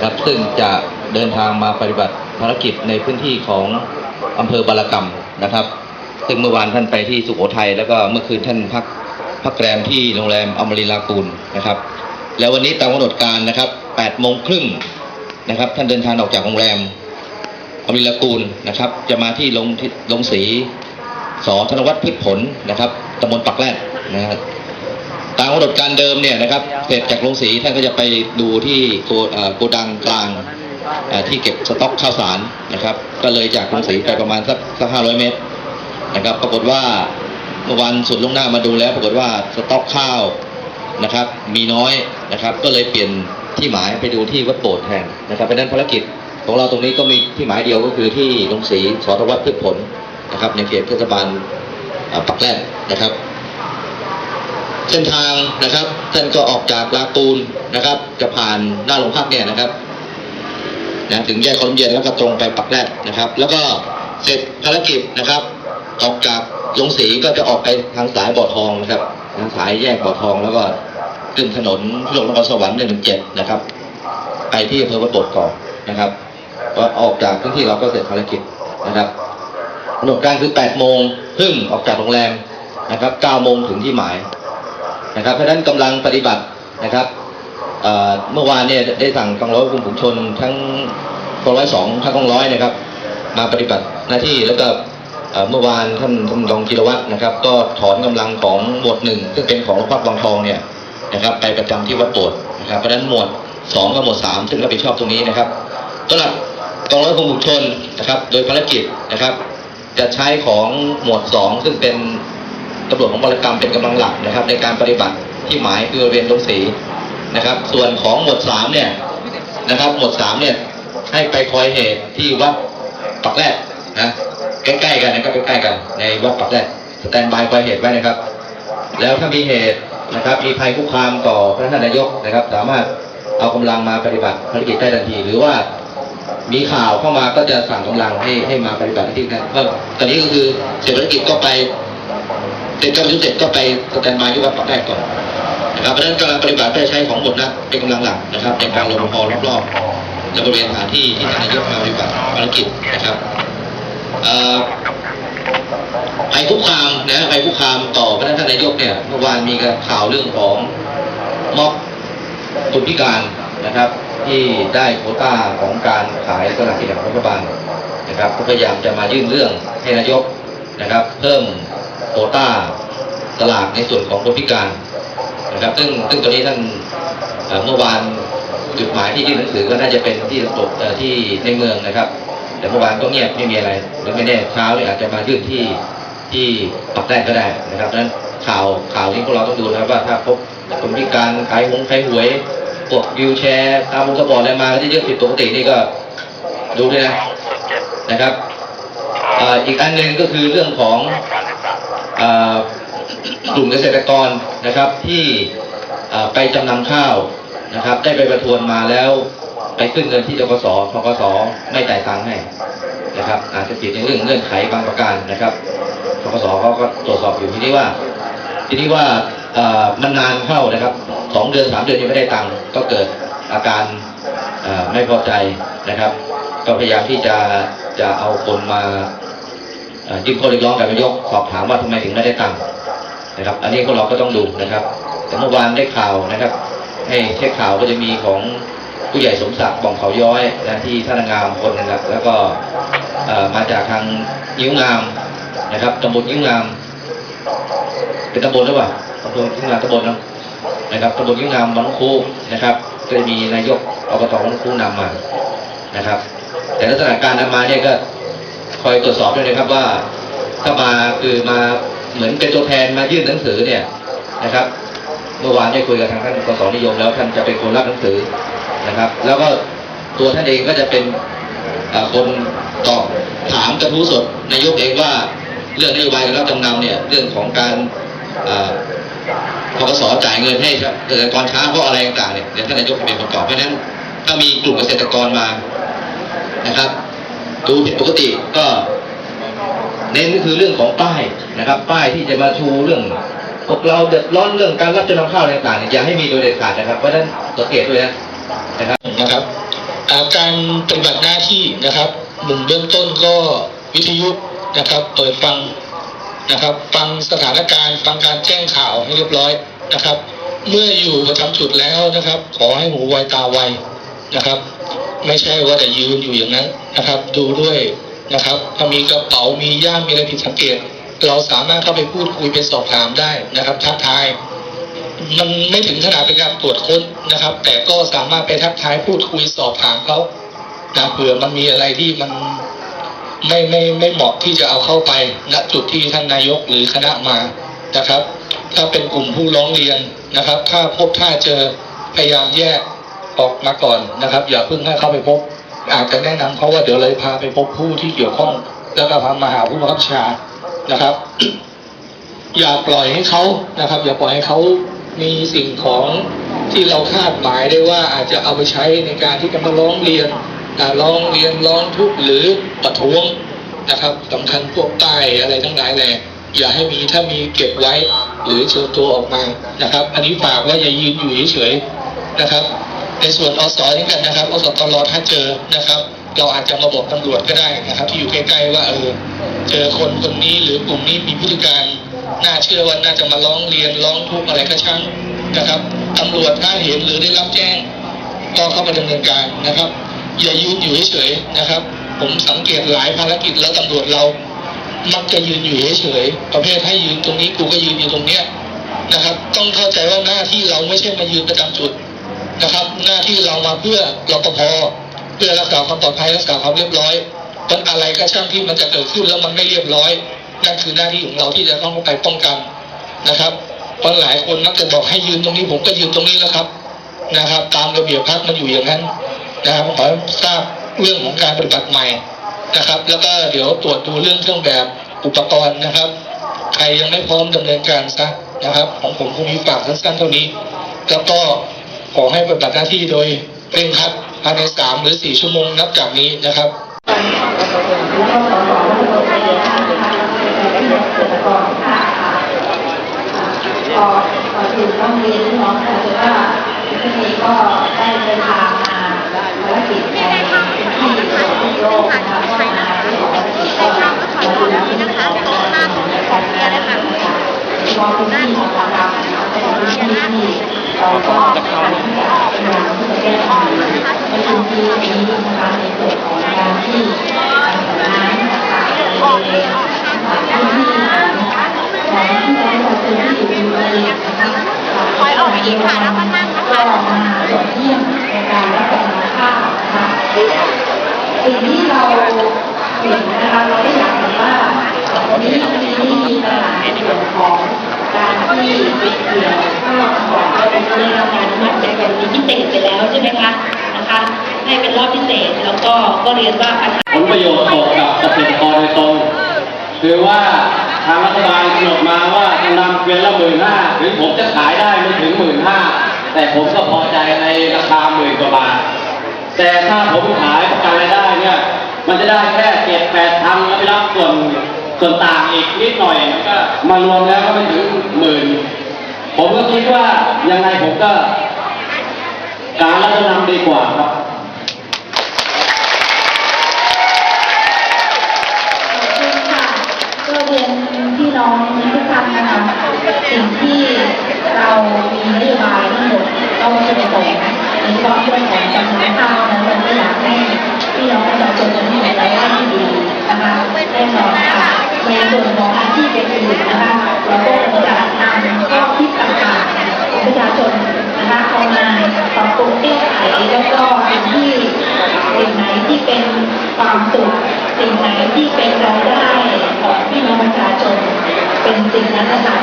นะครับ ซึ่งจะเดินทางมาปฏิบัติภารกิจในพื้นที่ของอำเภอบารกรรมนะครับ ซึ่งเมื่อวานท่านไปที่สุโขทัยแล้วก็เมื่อคืนท่านพักพักแรมที่โรงแรมอมรินากูลนะครับ แล้ววันนี้ตามกำหนดการนะครับ8โมงครึ่งนะครับ ท่านเดินทางออกจากโรงแรมอมรินากูลนะครับ จะมาที่ลงลงสีสอธนวัฒน์พืชผลนะครับตำบลปักแรดนะครับ ตามกำหนดการเดิมเนี่ยนะครับเสร็จจากโรงสีท่านก็จะไปดูที่โกดังกลางที่เก็บสต็อกข้าวสารนะครับ ก็เลยจากโรงสีไปประมาณสักสักห้าร้อยเมตรนะครับ ปรากฏว่าเมื่อวันสุดลงหน้ามาดูแล้ว ปรากฏว่าสต็อกข้าวนะครับ มีน้อยนะครับ ก็เลยเปลี่ยนที่หมายไปดูที่วัดโบสถ์แทนนะครับเพราะนั้นภารกิจของเราตรงนี้ก็มีที่หมายเดียวก็คือที่โรงสีสอทวัฒน์พืชผลนะครับ ในเขตเทศบาลปักแรดนะครับ เส้นทางนะครับท่านก็ออกจากลาปูนนะครับ จะผ่านหน้าโรงพักเนี่ยนะครับนะถึงแยกคอนเย็นแล้วก็ตรงไปปักแรกนะครับ แล้วก็เสร็จภารกิจนะครับ ออกจากลงสีก็จะออกไปทางสายบ่อทองนะครับทางสายแยกบ่อทองแล้วก็ขึ้นถนนพิโลกนครสวรรค์หนึ่งเจ็ดนะครับ ไปที่อำเภอวัดโบดก่อนนะครับก็ออกจากพื้นที่เราก็เสร็จภารกิจนะครับกำหนดการคือ8โมงครึ่งออกจากโรงแรมนะครับ9โมงถึงที่หมาย นะครับ เพราะฉะนั้นกำลังปฏิบัตินะครับเมื่อวานเนี่ยได้สั่งกองร้อยควบคุมฝูงชนทั้งกองร้อยสองทั้งกองร้อยนะครับ มาปฏิบัติหน้าที่แล้วก็เมื่อวานท่านท่านรองจิรวัตรนะครับ ก็ถอนกำลังของหมวดหนึ่งซึ่งเป็นของโรงพักบางทองเนี่ยนะครับ ไปประจำที่วัดโบสถ์นะครับเพราะฉะนั้นหมวดสองกับหมวดสามซึ่งรับผิดชอบตรงนี้นะครับสำหรับกองร้อยควบคุมฝูงชนนะครับ โดยภารกิจนะครับ จะใช้ของหมวดสองซึ่งเป็น ตำรวจของบรกรรมเป็นกำลังหลักนะครับ ในการปฏิบัติที่หมายคือบริเวณตรงสีนะครับ ส่วนของหมวดสามเนี่ยนะครับ หมวดสามเนี่ยให้ไปคอยเหตุที่วัดปักแรกนะใกล้ๆกันนะครับใกล้ๆกัน ในวัดปักแรกสแตนบายคอยเหตุไว้นะครับ แล้วถ้ามีเหตุนะครับ มีภัยคุกคามต่อพระท่านนายกนะครับ สามารถเอากำลังมาปฏิบัติภารกิจได้ทันที หรือว่ามีข่าวเข้ามาก็จะสั่งกำลังให้ให้มาปฏิบัติที่นั้นก็ตอนนี้ก็คือเสร็จภารกิจก็ไป เสร็จการประชุมเสร็จก็ไปสแตนบายที่วัดปักแรกก่อนนะครับเพราะฉะนั้นการปฏิบัติได้ใช้ของหมดนะเป็นกำลังหลักนะครับในการลงพอรอบๆในบริเวณสถานที่ที่ท่านนายกมาปฏิบัติภารกิจนะครับเอ่อภัยคุกคามนะภัยคุกคามต่อพระท่านนายกเนี่ยเมื่อวานมีข่าวเรื่องของม็อบคนพิการนะครับ ที่ได้โควต้าของการขายสลากกินแบ่งรัฐบาลนะครับก็พยายามจะมายื่นเรื่องให้นายกนะครับ เพิ่ม โควต้าตลาดในส่วนของคนพิการนะครับ ซึ่งซึ่งตอนนี้ท่านเมื่อวานจุดหมายที่ยื่นหนังสือก็น่าจะเป็นที่ระบบเอ่ที่ในเมืองนะครับ แต่เมื่อวานก็เงียบไม่มีอะไรหรือไม่แน่เช้าเนี่ยอาจจะมายื่นที่ที่ปักแรกก็ได้นะครับดังนั้นข่าวข่าวนี้พวกเราต้องดูนะครับว่าถ้าพบคนพิการขายหงขายหวยพวกวิวแชร์ตามวงสปอร์ตอกอะไรมาที่เยอะผิดปกตินี่ก็ดูด้วยนะนะครับอ,อีกอันหนึ่งก็คือเรื่องของ กลุ่มเกษตรกรนะครับที่ไปจำนำข้าวนะครับ ได้ไปประทวนมาแล้วไปขึ้นเงินที่ทกสทกสไม่จ่ายตังค์ให้นะครับ อาจจะผิดในเรื่องเงื่อนไขบางประการนะครับทกสเขาก็ตรวจสอบอยู่ทีนี้ว่า ทีนี้ว่ามันนานเข้านะครับสองเดือนสามเดือนยังไม่ได้ตังค์ก็เกิดอาการไม่พอใจนะครับ ก็พยายามที่จะจะเอาคนมา เอ่อยื่นข้อเรียกร้องกับนายกสอบถามว่าทำไมถึงไม่ได้ตังค์นะครับ อันนี้พวกเราก็ต้องดูนะครับ แต่เมื่อวานได้ข่าวนะครับ ให้เช็คข่าวก็จะมีของผู้ใหญ่สมศักดิ์บ่องเขาย้อยนะที่ท่านงามคนนะครับ แล้วก็มาจากทางยิ้วงามนะครับตำบลยิ้วงาม เป็นตำบลหรือเปล่าตำบลยิ้วงามตำบลนะนะครับตำบลยิ้วงามวังคูนะครับจะมีนายกอบตวังคูนำมานะครับ แต่ลักษณะการนำมาเนี่ยก็ คอยตรวจสอบด้วยนะครับว่าถ้ามาคือมาเหมือนเป็นตัวแทนมายื่นหนังสือเนี่ยนะครับ เมื่อวานได้คุยกับทางท่านกสนิยมแล้วท่านจะเป็นคนรับหนังสือนะครับ แล้วก็ตัวท่านเองก็จะเป็นคนตอบถามกระทู้สดนายกเองว่าเรื่องนโยบายการรับจำนำเนี่ยเรื่องของการเอ่อพกสจ่ายเงินให้เกษตรกรช้าเพราะอะไรต่างๆเนี่ยเดี๋ยวท่านนายกจะเป็นคนตอบเพราะฉะนั้นถ้ามีกลุ่มเกษตรกรมานะครับ ดูผิดปกติก็เน้นก็คือเรื่องของป้ายนะครับ ป้ายที่จะมาชูเรื่องพวกเราเดือดร้อนเรื่องการรับจำนำข้าวอะไรต่างๆอย่าให้มีโดยเด็ดขาดนะครับเพราะนั้นสังเกตด้วยนะนะครับนะครับาการปฏิบัติหน้าที่นะครับหนึ่งเบื้องต้นก็วิทยุนะครับ เปิดฟังนะครับ ฟังสถานการณ์ ฟังการแจ้งข่าวให้เรียบร้อยนะครับ เมื่ออยู่ประจำจุดแล้วนะครับ ขอให้หูไวตาไวนะครับ ไม่ใช่ว่าแต่ยืนอยู่อย่างนั้นนะครับ ดูด้วยนะครับ ถ้ามีกระเป๋ามีย่ามมีอะไรผิดสังเกต เราสามารถเข้าไปพูดคุยไปสอบถามได้นะครับ ทักทาย มันไม่ถึงขนาดเป็นการตรวจค้นนะครับ แต่ก็สามารถไปทักทายพูดคุยสอบถามเขานะเผื่อมันมีอะไรที่มันไม่ไม่ไม่เหมาะที่จะเอาเข้าไปณจุดที่ท่านนายกหรือคณะมานะครับ ถ้าเป็นกลุ่มผู้ร้องเรียนนะครับ ถ้าพบถ้าเจอพยายามแยก ออกมาก่อนนะครับ อย่าเพิ่งให้เข้าไปพบ อาจจะแนะนำเขาว่าเดี๋ยวเลยพาไปพบผู้ที่เกี่ยวข้องแล้วก็พามาหาผู้บังคับชานะครับ อย่าปล่อยให้เขานะครับ อย่าปล่อยให้เขามีสิ่งของที่เราคาดหมายได้ว่าอาจจะเอาไปใช้ในการที่จะมาร้องเรียนอ่าร้องเรียนร้องทุกข์หรือประท้วงนะครับสำคัญพวกป้ายอะไรทั้งหลายแหละอย่าให้มีถ้ามีเก็บไว้หรือเชิญตัวออกมานะครับ อันนี้ฝากว่าอย่ายืนอยู่เฉยๆนะครับ ในส่วนอสนี่กันนะครับอสตรถ้าเจอนะครับ เราอาจจะมาบอกตำรวจก็ได้นะครับ ที่อยู่ใกล้ๆว่าเออเจอคนคนนี้หรือกลุ่มนี้มีพฤติการน่าเชื่อว่าน่าจะมาร้องเรียนร้องทุกข์อะไรก็ช่างนะครับตำรวจถ้าเห็นหรือได้รับแจ้งก็เข้ามาดำเนินการนะครับ อย่ายืนอยู่เฉยๆนะครับ ผมสังเกตหลายภารกิจแล้วตำรวจเรามักจะยืนอยู่เฉยๆประเภทให้ยืนตรงนี้กูก็ยืนอยู่ตรงเนี้ยนะครับ ต้องเข้าใจว่าหน้าที่เราไม่ใช่มายืนประจำจุด นะครับ หน้าที่เรามาเพื่อรปภเพื่อรักษาความปลอดภัยรักษาความเรียบร้อยมันอะไรก็ช่างที่มันจะเกิดขึ้นแล้วมันไม่เรียบร้อย นั่นคือหน้าที่ของเราที่จะต้องเข้าไปป้องกันนะครับเพราะหลายคนมักจะบอกให้ยืนตรงนี้ผมก็ยืนตรงนี้แล้วครับนะครับ ตามระเบียบพักมันอยู่อย่างนั้นนะครับขอทราบเรื่องของการปฏิบัติใหม่นะครับ แล้วก็เดี๋ยวตรวจดูเรื่องเครื่องแบบอุปกรณ์นะครับ ใครยังไม่พร้อมดำเนินการซะนะครับ ของผมคงมีฝากสั้นๆเท่านี้ แล้วก็ ขอให้ปฏิบัติหน้าที่โดยเร่งครัดภายในสามหรือสี่ชั่วโมงนับจากนี้นะครับก็ก่อนอื่นต้องเรียนน้องค่ะว่าที่นี้ก็ได้เดินทางมาภารกิจในที่ของโลกนะคะก็มาเรื่องของภารกิจก็มาดูแลเรื่องของการทำการเรียนนะคะมองพื้นที่ของเรานะคะเป็นพื้นที่ที่เราก็ การที่จะพยายามที่จะแก้ไขในพื้นที่นี้นะคะในส่วนของการที่น้ำนะคะในพื้นที่นะคะของที่เราจะเป็นที่ดูแลนะคะคอยออกอีกค่ะแล้วก็นั่งนะคะมาตรวจเยี่ยมในการรับประทานข้าวนะคะสิ่งที่เราเห็นนะคะเราได้อยากเห็นว่าวันนี้ มีปัญหาในส่วนของการที่เกี่ยวข้าวของเราเป็นเรื่องการอนุมัติเป็นกรณีพิเศษไปแล้วใช่ไหมคะนะคะให้เป็นรอบพิเศษแล้วก็ก็เรียนว่าปัญหาผลประโยชน์ตกกับเกษตรกรโดยตรงคือว่าทางรัฐบาลกำหนดมาว่าจะนำเกวียนละหมื่นห้าถึงผมจะขายได้ไม่ถึงหมื่นห้าแต่ผมก็พอใจในราคาหมื่นกว่าบาท แต่ถ้าผมขายประกันรายได้เนี่ย มันจะได้แค่เจ็ดแปดพันแล้วไปรับส่วน ส่วนต่างอีกนิดหน่อยมันก็มารวมแล้วก็ไม่ถึงหมื่นผมก็คิดว่ายังไงผมก็ การรัฐนำดีกว่าครับขอบคุณค่ะก็เรียนพี่น้องทุกท่านนะคะสิ่งที่เรามีนโยบายทั้งหมดก็จะเป็นของในความเรื่องของจำนวนข้าวนั้นเราก็อยากให้พี่น้องประชาชนมีรายได้ที่ดีนะคะแน่นอน ส่วนของอาชีพอื่นๆนะคะเราก็จะนำข้อคิดต่างๆของประชาชนนะคะเข้ามาปรับปรุงแก้ไขแล้วก็สิ่งที่สิ่งไหนที่เป็นความสุขสิ่งไหนที่เป็นรายได้ของพี่น้องประชาชนเป็นสิ่งนั้นนะคะ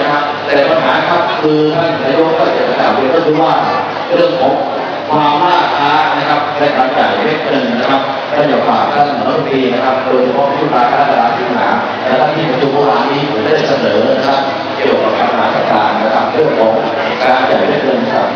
นะครับ แต่ปัญหาครับคือท่านนายกก็จะกล่าวเรียนก็คือว่าเรื่องของความล่าช้านะครับในการจ่ายเล็กนงนะครับท่านอย่าฝากท่านรัฐมนตรีนะครับโดยเฉพาะผู้การการตลาดสินหาและท่านที่ประชุมเมื่อวานนี้ผมได้เสนอนะครับเกี่ยวกับปัญหาต่างๆนะครับเรื่องของการจ่ายเล็กหนึ่งครับ